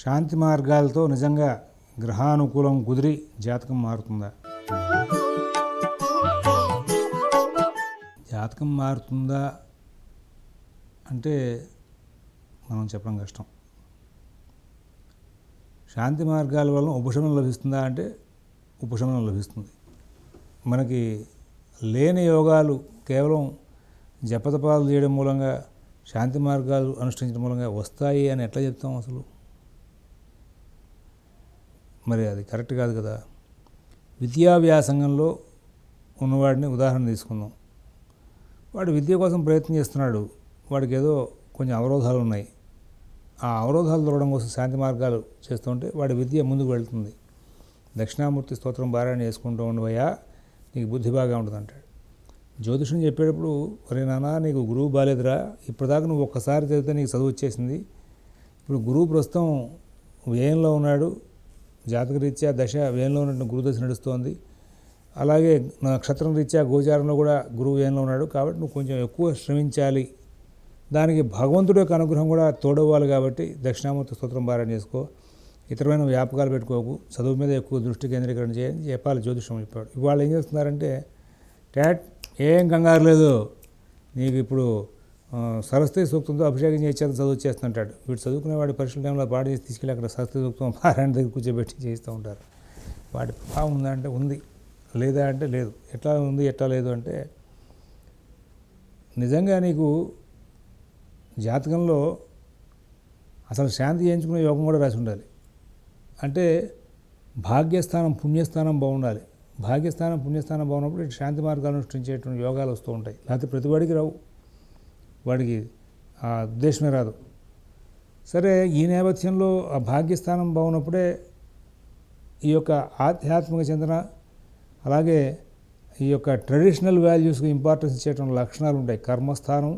శాంతి మార్గాలతో నిజంగా గ్రహానుకూలం కుదిరి జాతకం మారుతుందా? జాతకం మారుతుందా అంటే మనం చెప్పడం కష్టం. శాంతి మార్గాల వలన ఉపశమనం లభిస్తుందా అంటే ఉపశమనం లభిస్తుంది. మనకి లేని యోగాలు కేవలం జపతపాలు చేయడం మూలంగా శాంతి మార్గాలు అనుష్ఠించడం మూలంగా వస్తాయి అని ఎట్లా చెప్తాం అసలు? మరి అది కరెక్ట్ కాదు కదా. విద్యా వ్యాసంగంలో ఉన్నవాడిని ఉదాహరణ తీసుకుందాం. వాడు విద్య కోసం ప్రయత్నం చేస్తున్నాడు. వాడికి ఏదో కొంచెం అవరోధాలు ఉన్నాయి. ఆ అవరోధాలు దొరకడం కోసం శాంతి మార్గాలు చేస్తుంటే వాడి విద్య ముందుకు వెళ్తుంది. దక్షిణామూర్తి స్తోత్రం పారాయణ చేసుకుంటూ ఉండవయ్యా నీకు బుద్ధి బాగా ఉంటుంది అంటాడు జ్యోతిషం చెప్పేటప్పుడు ఒరే నాన్న నీకు గురువు బాలేదురా. ఇప్పటిదాకా నువ్వు ఒక్కసారి చదివితే నీకు చదువు వచ్చేసింది. ఇప్పుడు గురువు ప్రస్తుతం వ్యయంలో ఉన్నాడు. జాతకరీత్యా దశ వ్యయంలో ఉన్నట్టు గురుదశ నడుస్తోంది. అలాగే నక్షత్రం రీత్యా గోచారంలో కూడా గురువు వ్యయంలో ఉన్నాడు. కాబట్టి నువ్వు కొంచెం ఎక్కువ శ్రమించాలి. దానికి భగవంతుడి యొక్క అనుగ్రహం కూడా తోడవ్వాలి కాబట్టి దక్షిణామూర్తి స్తోత్రం పారాయణ చేసుకో. ఇతరమైన వ్యాపకాలు పెట్టుకోకు. చదువు మీద ఎక్కువ దృష్టి కేంద్రీకరణ చేయని చెప్పాలి జ్యోతిషం చెప్పాడు. ఇవాళ ఏం చేస్తున్నారంటే ట్యాట్ ఏం కంగారు లేదు. నీకు ఇప్పుడు సరస్వతి సూక్తంతో అభిషేకం చేసేది చదువు చేస్తుంటాడు. వీడు చదువుకునేవాడి పరీక్షల టైంలో పాడు చేసి తీసుకెళ్ళి అక్కడ సరస్వతి సూక్తం పారాయణ దగ్గర కూర్చోబెట్టి చేస్తూ ఉంటారు. వాడి ప్రభావం ఉందా అంటే ఉంది. లేదా అంటే లేదు. ఎట్లా ఉంది ఎట్లా లేదు అంటే నిజంగా నీకు జాతకంలో అసలు శాంతి చేయించుకునే యోగం కూడా రాసి ఉండాలి. అంటే భాగ్యస్థానం పుణ్యస్థానం బాగుండాలి. భాగ్యస్థానం పుణ్యస్థానం బాగున్నప్పుడు ఇటు శాంతి మార్గాలను సృష్టించేటువంటి యోగాలు వస్తూ ఉంటాయి. లేకపోతే ప్రతివాడికి రావు. వాడికి ఆ ఉద్దేశమే రాదు. సరే ఈ నేపథ్యంలో ఆ భాగ్యస్థానం బాగున్నప్పుడే ఈ యొక్క ఆధ్యాత్మిక చెందిన అలాగే ఈ యొక్క ట్రెడిషనల్ వాల్యూస్కి ఇంపార్టెన్స్ ఇచ్చేటువంటి లక్షణాలు ఉంటాయి. కర్మస్థానం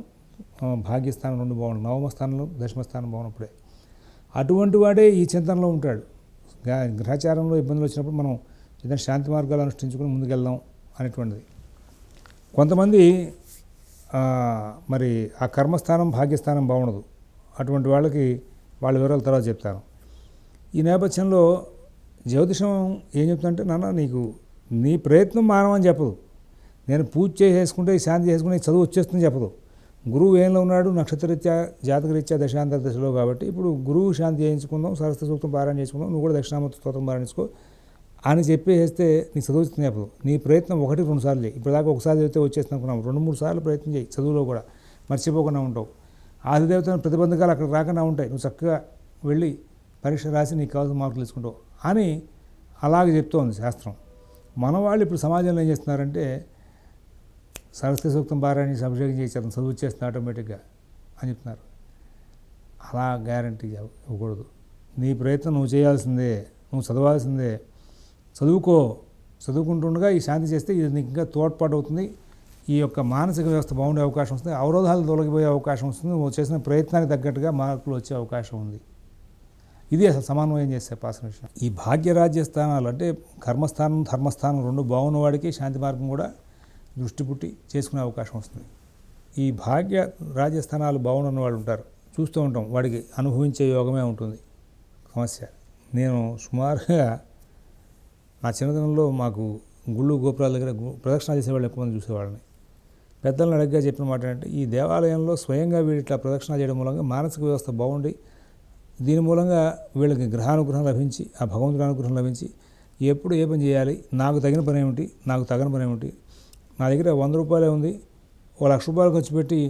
భాగ్యస్థానం రెండు బాగుండు నవమ స్థానంలో బాగున్నప్పుడే. అటువంటి వాడే ఈ చింతనలో ఉంటాడు. గ్రహచారంలో ఇబ్బందులు వచ్చినప్పుడు మనం ఏదైనా శాంతి మార్గాలు అనుష్ఠించుకుని ముందుకెళ్దాం అనేటువంటిది. కొంతమంది మరి ఆ కర్మస్థానం భాగ్యస్థానం బాగుండదు. అటువంటి వాళ్ళకి వాళ్ళ వివరాలు తర్వాత చెప్తాను. ఈ నేపథ్యంలో జ్యోతిషం ఏం చెప్తుందంటే నాన్న నీకు నీ ప్రయత్నం మానవని చెప్పదు. నేను పూజ చేసేసుకుంటే శాంతి చేసుకుంటే చదువు వచ్చేస్తుంది చెప్పదు. గురువు ఏంలో ఉన్నాడు నక్షత్రరీత్యా జాతకరీత్యా దశాంతర దశలో కాబట్టి ఇప్పుడు గురువు శాంతి చేయించుకుందాం సరస్వతి సూక్తం పారాయణ చేసుకుందాం నువ్వు కూడా దక్షిణామూర్తి స్తోత్రం పారాయణ చేసుకో అని చెప్పేస్తే నీకు చదువు వచ్చింది అప్పుడు. నీ ప్రయత్నం ఒకటి రెండు సార్లు చేయి. ఇప్పుడు దాకా ఒకసారి చదివితే వచ్చేసి అనుకున్నాం రెండు మూడు సార్లు ప్రయత్నం చేయి చదువులో కూడా. మర్చిపోకుండా ఉంటావు. ఆదిదేవతను ప్రతిబంధకాలు అక్కడ రాకుండా ఉంటాయి. నువ్వు చక్కగా వెళ్ళి పరీక్ష రాసి నీకు కావాల్సిన మార్కులు తీసుకుంటావు అని అలాగే చెప్తోంది శాస్త్రం. మన వాళ్ళు ఇప్పుడు సమాజంలో ఏం చేస్తున్నారంటే సరస్వతి సూక్తం భారాన్ని అభిషేకం చేసేది చదువు వచ్చేస్తుంది ఆటోమేటిక్గా అని చెప్తున్నారు. అలా గ్యారంటీ ఇవ్వకూడదు. నీ ప్రయత్నం నువ్వు చేయాల్సిందే. నువ్వు చదవాల్సిందే. చదువుకో చదువుకుంటుండగా ఈ శాంతి చేస్తే ఇది నీకు ఇంకా తోడ్పాటు అవుతుంది ఈ యొక్క మానసిక వ్యవస్థ బాగుండే అవకాశం వస్తుంది. అవరోధాలు తొలగిపోయే అవకాశం వస్తుంది. నువ్వు చేసిన ప్రయత్నానికి తగ్గట్టుగా మార్కులు వచ్చే అవకాశం ఉంది. ఇది అసలు సమన్వయం చేసే పాసిన విషయం. ఈ భాగ్యరాజ్య స్థానాలు అంటే కర్మస్థానం ధర్మస్థానం రెండు బాగున్న వాడికి శాంతి మార్గం కూడా దృష్టి పుట్టి చేసుకునే అవకాశం వస్తుంది. ఈ భాగ్య రాజ్యస్థానాలు బాగున్న వాళ్ళు ఉంటారు. చూస్తూ ఉంటాం. వాడికి అనుభవించే యోగమే ఉంటుంది. సమస్య. నేను సుమారుగా నా చిన్నతనంలో మాకు గుళ్ళు గోపురాల దగ్గర గు- ప్రదక్షిణ చేసేవాళ్ళు ఎక్కువ మంది చూసేవాళ్ళని. పెద్దలను అడగ్గా చెప్పిన మాట ఏంటంటే ఈ దేవాలయంలో స్వయంగా వీళ్ళు ఇట్లా ప్రదక్షిణ చేయడం మూలంగా మానసిక వ్యవస్థ బాగుండి దీని మూలంగా వీళ్ళకి గ్రహానుగ్రహం లభించి ఆ భగవంతుడి అనుగ్రహం లభించి ఎప్పుడు ఏ పని చేయాలి నాకు తగిన పని ఏమిటి నాకు తగిన పని ఏమిటి నా దగ్గర వంద రూపాయలే ఉంది ఓ లక్ష రూపాయలు ఖర్చు పెట్టి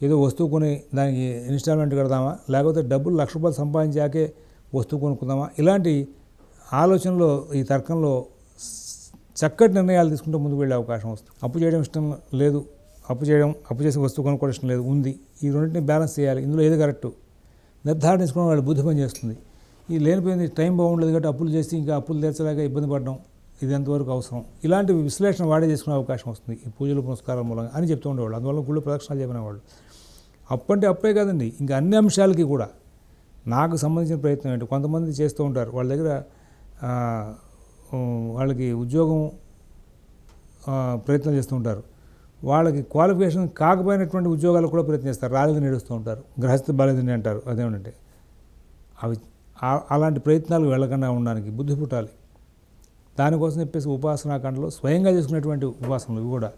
ఏదో వస్తువు కొని దానికి ఇన్స్టాల్మెంట్ కడదామా లేకపోతే డబ్బులు లక్ష రూపాయలు సంపాదించాకే వస్తువు కొనుక్కుందామా ఇలాంటి ఆలోచనలో ఈ తర్కంలో చక్కటి నిర్ణయాలు తీసుకుంటూ ముందుకు వెళ్ళే అవకాశం వస్తుంది. అప్పు చేయడం ఇష్టం లేదు. అప్పు చేయడం అప్పు చేసే వస్తువు కొనుక్కోవడం ఇష్టం లేదు. ఉంది. ఈ రెండింటిని బ్యాలెన్స్ చేయాలి. ఇందులో ఏది కరెక్టు? నిర్ధారణ తీసుకోవడం వాళ్ళు బుద్ధి పని చేస్తుంది. ఈ లేనిపోయింది టైం బాగుండదు కాబట్టి అప్పులు చేసి ఇంకా అప్పులు తీర్చలేక ఇబ్బంది పడడం ఇది ఎంతవరకు అవసరం? ఇలాంటి విశ్లేషణ వాడే చేసుకునే అవకాశం వస్తుంది. ఈ పూజలు పునస్కారాల మూలంగా అని చెప్తూ ఉండేవాళ్ళు. అందువల్ల గుళ్ళు ప్రదక్షిణాలు చెప్పినవాళ్ళు. అప్పు అంటే అప్పే కాదండి. ఇంకా అన్ని అంశాలకి కూడా నాకు సంబంధించిన ప్రయత్నం ఏంటి? కొంతమంది చేస్తూ ఉంటారు. వాళ్ళ దగ్గర వాళ్ళకి ఉద్యోగం ప్రయత్నం చేస్తూ ఉంటారు. వాళ్ళకి క్వాలిఫికేషన్ కాకపోయినటువంటి ఉద్యోగాలు కూడా ప్రయత్నిస్తారు రాలేదు నేడుస్తూ ఉంటారు. గ్రహస్థ బాలేదని అంటారు. అదేమంటే అవి అలాంటి ప్రయత్నాలు వెళ్ళకుండా ఉండడానికి బుద్ధి పుట్టాలి. దానికోసం చెప్పేసి ఉపాసనాకాండలో స్వయంగా చేసుకునేటువంటి ఉపాసనలు ఇవి కూడా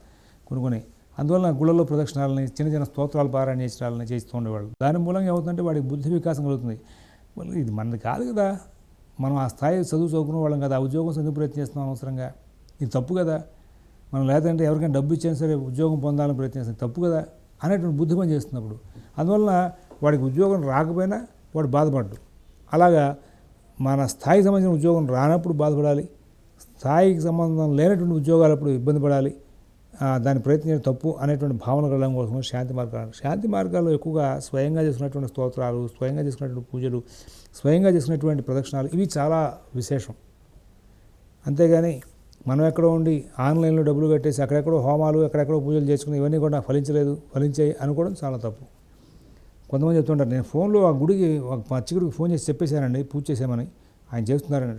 కొన్ని కొన్ని. అందువల్ల గుళ్ళలో ప్రదక్షిణాలని చిన్న చిన్న స్తోత్రాలు పారాయణ చేసినాలని చేస్తూ ఉండేవాళ్ళు. దాని మూలంగా ఏమవుతుందంటే వాడికి బుద్ధి వికాసం కలుగుతుంది. మళ్ళీ ఇది మనది కాదు కదా. మనం ఆ స్థాయి చదువు చదువుకున్న వాళ్ళం కదా ఉద్యోగం ఎందుకు ప్రయత్నం చేస్తున్నాం అనవసరంగా. ఇది తప్పు కదా. మనం లేదంటే ఎవరికైనా డబ్బు ఇచ్చినా సరే ఉద్యోగం పొందాలని ప్రయత్నిస్తాం తప్పు కదా అనేటువంటి బుద్ధి పని చేస్తున్నప్పుడు. అందువలన వాడికి ఉద్యోగం రాకపోయినా వాడు బాధపడ్డు. అలాగా మన స్థాయికి సంబంధించిన ఉద్యోగం రానప్పుడు బాధపడాలి. స్థాయికి సంబంధం లేనటువంటి ఉద్యోగాలు అప్పుడు ఇబ్బంది పడాలి. దాని ప్రయత్నం తప్పు అనేటువంటి భావన కలగడం కోసం శాంతి మార్గాలు. శాంతి మార్గాల్లో ఎక్కువగా స్వయంగా చేసుకున్నటువంటి స్తోత్రాలు స్వయంగా చేసుకున్నటువంటి పూజలు స్వయంగా చేసుకున్నటువంటి ప్రదక్షిణాలు ఇవి చాలా విశేషం. అంతేగాని మనం ఎక్కడో ఉండి ఆన్లైన్లో డబ్బులు కట్టేసి అక్కడెక్కడో హోమాలు ఎక్కడెక్కడో పూజలు చేసుకుని ఇవన్నీ కూడా ఫలించలేదు ఫలించాయి అనుకోవడం చాలా తప్పు. కొంతమంది చెప్తుంటారు నేను ఫోన్లో ఆ గుడికి ఒక పచ్చిగుడికి ఫోన్ చేసి చెప్పేశానండి పూజ చేసామని ఆయన చేస్తున్నారని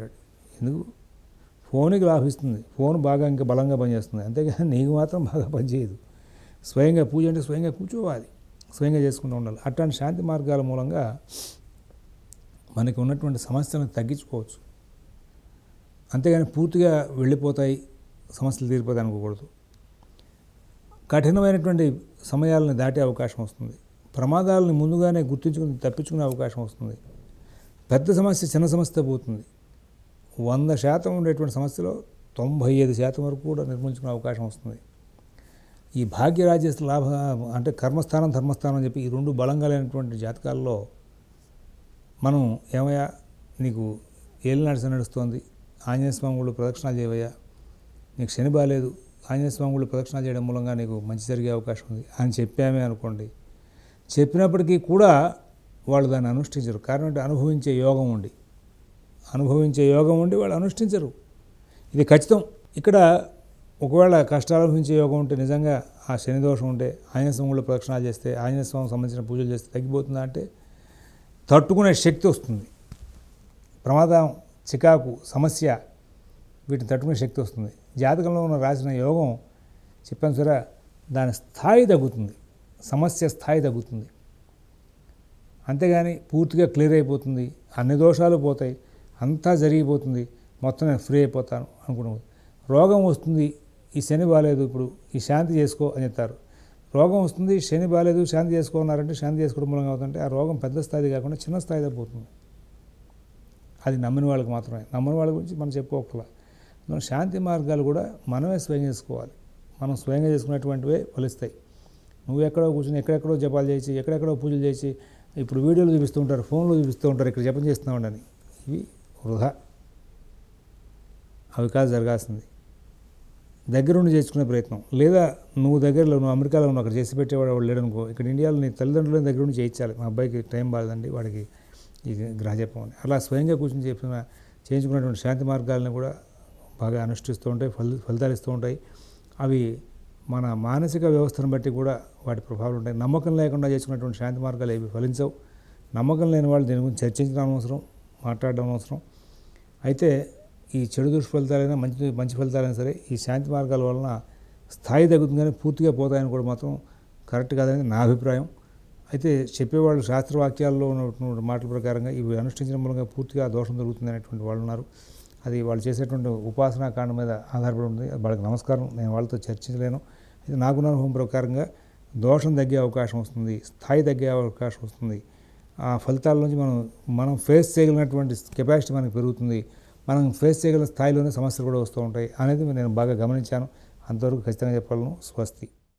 ఎందుకు? ఫోన్కి లాభిస్తుంది. ఫోన్ బాగా ఇంకా బలంగా పనిచేస్తుంది. అంతేగాని నీకు మాత్రం బాగా పనిచేయదు. స్వయంగా పూజ అంటే స్వయంగా కూర్చోవాలి. స్వయంగా చేసుకుంటూ ఉండాలి. అట్లాంటి శాంతి మార్గాల మూలంగా మనకి ఉన్నటువంటి సమస్యలను తగ్గించుకోవచ్చు. అంతేగాని పూర్తిగా వెళ్ళిపోతాయి. సమస్యలు తీరిపోతాయి అనుకోకూడదు. కఠినమైనటువంటి సమయాలను దాటే అవకాశం వస్తుంది. ప్రమాదాలను ముందుగానే గుర్తించుకుని తప్పించుకునే అవకాశం వస్తుంది. పెద్ద సమస్య చిన్న సమస్య పోతుంది. వంద శాతం ఉండేటువంటి సమస్యలో తొంభై ఐదు శాతం వరకు కూడా నిర్మించుకునే అవకాశం వస్తుంది. ఈ భాగ్యరాజ్య లాభ అంటే కర్మస్థానం ధర్మస్థానం అని చెప్పి ఈ రెండు బలంగా లేనటువంటి జాతకాల్లో మనం ఏమయ్యా నీకు ఏళ్ళు నడిచి నడుస్తోంది ఆంజనేయ స్వామి గుళ్ళు ప్రదక్షిణాలు చేయవయ్యా నీకు శని బాగాలేదు ఆంజనేయ స్వామి గుళ్ళు ప్రదక్షిణ చేయడం మూలంగా నీకు మంచి జరిగే అవకాశం ఉంది అని చెప్పామే అనుకోండి. చెప్పినప్పటికీ కూడా వాళ్ళు దాన్ని అనుష్ఠించరు. కారణం అంటే అనుభవించే యోగం ఉండి. అనుభవించే యోగం ఉండి వాళ్ళు అనుష్ఠించరు. ఇది ఖచ్చితం. ఇక్కడ ఒకవేళ కష్టాలు అనుభవించే యోగం ఉంటే నిజంగా ఆ శని దోషం ఉంటే ఆంజనేయ స్వామిలో ప్రదక్షిణాలు చేస్తే ఆంజనేయ స్వామికి సంబంధించిన పూజలు చేస్తే తగ్గిపోతుందా అంటే తట్టుకునే శక్తి వస్తుంది. ప్రమాదం చికాకు సమస్య వీటిని తట్టుకునే శక్తి వస్తుంది. జాతకంలో ఉన్న రాసిన యోగం చెప్పాను సరే దాని స్థాయి తగ్గుతుంది. సమస్య స్థాయి తగ్గుతుంది. అంతేగాని పూర్తిగా క్లియర్ అయిపోతుంది. అన్ని దోషాలు పోతాయి. అంతా జరిగిపోతుంది. మొత్తం నేను ఫ్రీ అయిపోతాను అనుకున్నాను రోగం వస్తుంది ఈ శని బాగాలేదు ఇప్పుడు ఈ శాంతి చేసుకో అని చెప్తారు రోగం వస్తుంది శని బాగాలేదు శాంతి చేసుకోన్నారంటే శాంతి చేసుకోవడం మూలంగా అవుతుంటే ఆ రోగం పెద్ద స్థాయి కాకుండా చిన్న స్థాయిలో పోతుంది. అది నమ్మిన వాళ్ళకి మాత్రమే. నమ్మని వాళ్ళ గురించి మనం చెప్పుకోకలా. మనం శాంతి మార్గాలు కూడా మనమే స్వయం చేసుకోవాలి. మనం స్వయంగా చేసుకునేటువంటివే ఫలిస్తాయి. నువ్వు ఎక్కడో కూర్చొని ఎక్కడెక్కడో జపాలు చేసి ఎక్కడెక్కడో పూజలు చేసి ఇప్పుడు వీడియోలు చూపిస్తూ ఉంటారు ఫోన్లో చూపిస్తూ ఉంటారు ఇక్కడ జపం చేస్తున్నామని ఇవి వృధా. అవి కాదు జరగాల్సింది. దగ్గరుండి చేసుకునే ప్రయత్నం. లేదా నువ్వు దగ్గరలో నువ్వు అమెరికాలో నువ్వు అక్కడ చేసి పెట్టేవాడు వాడు లేడు అనుకో ఇక్కడ ఇండియాలో నీ తల్లిదండ్రులను దగ్గరుండి చేయించాలి. మా అబ్బాయికి టైం బాగదండి వాడికి ఈ గ్రహజపం అని. అలా స్వయంగా కూర్చొని చెప్పిన చేయించుకున్నటువంటి శాంతి మార్గాలను కూడా బాగా అనుష్ఠిస్తూ ఉంటాయి ఫలి ఫలితాలు ఇస్తూ ఉంటాయి. అవి మన మానసిక వ్యవస్థను బట్టి కూడా వాటి ప్రభావాలు ఉంటాయి. నమ్మకం లేకుండా చేసుకున్నటువంటి శాంతి మార్గాలు ఏవి ఫలించవు. నమ్మకం లేని వాళ్ళు దీని గురించి చర్చించడం అవసరం మాట్లాడడం అవసరం. అయితే ఈ చెడు దుష్ఫలితాలైనా మంచి మంచి ఫలితాలైనా సరే ఈ శాంతి మార్గాల వలన స్థాయి తగ్గుతుంది కానీ పూర్తిగా పోతాయని కూడా మాత్రం కరెక్ట్ కాదని నా అభిప్రాయం. అయితే చెప్పేవాళ్ళు శాస్త్రవాక్యాల్లో ఉన్నటువంటి మాటల ప్రకారంగా ఇవి అనుష్ఠించడం మూలంగా పూర్తిగా దోషం జరుగుతుంది అనేటువంటి వాళ్ళు ఉన్నారు. అది వాళ్ళు చేసేటువంటి ఉపాసనా కాండం మీద ఆధారపడి ఉంది. వాళ్ళకి నమస్కారం. నేను వాళ్ళతో చర్చించలేను. అయితే నాకున్న అనుభవం ప్రకారంగా దోషం తగ్గే అవకాశం వస్తుంది. స్థాయి తగ్గే అవకాశం వస్తుంది. ఆ ఫలితాల నుంచి మనం మనం ఫేస్ చేయగలిగినటువంటి కెపాసిటీ మనకు పెరుగుతుంది. మనం ఫేస్ చేయగల స్థాయిలోనే సమస్యలు కూడా వస్తూ ఉంటాయి. అనేది నేను బాగా గమనించాను. అంతవరకు ఖచ్చితంగా చెప్పగలను. స్వస్తి.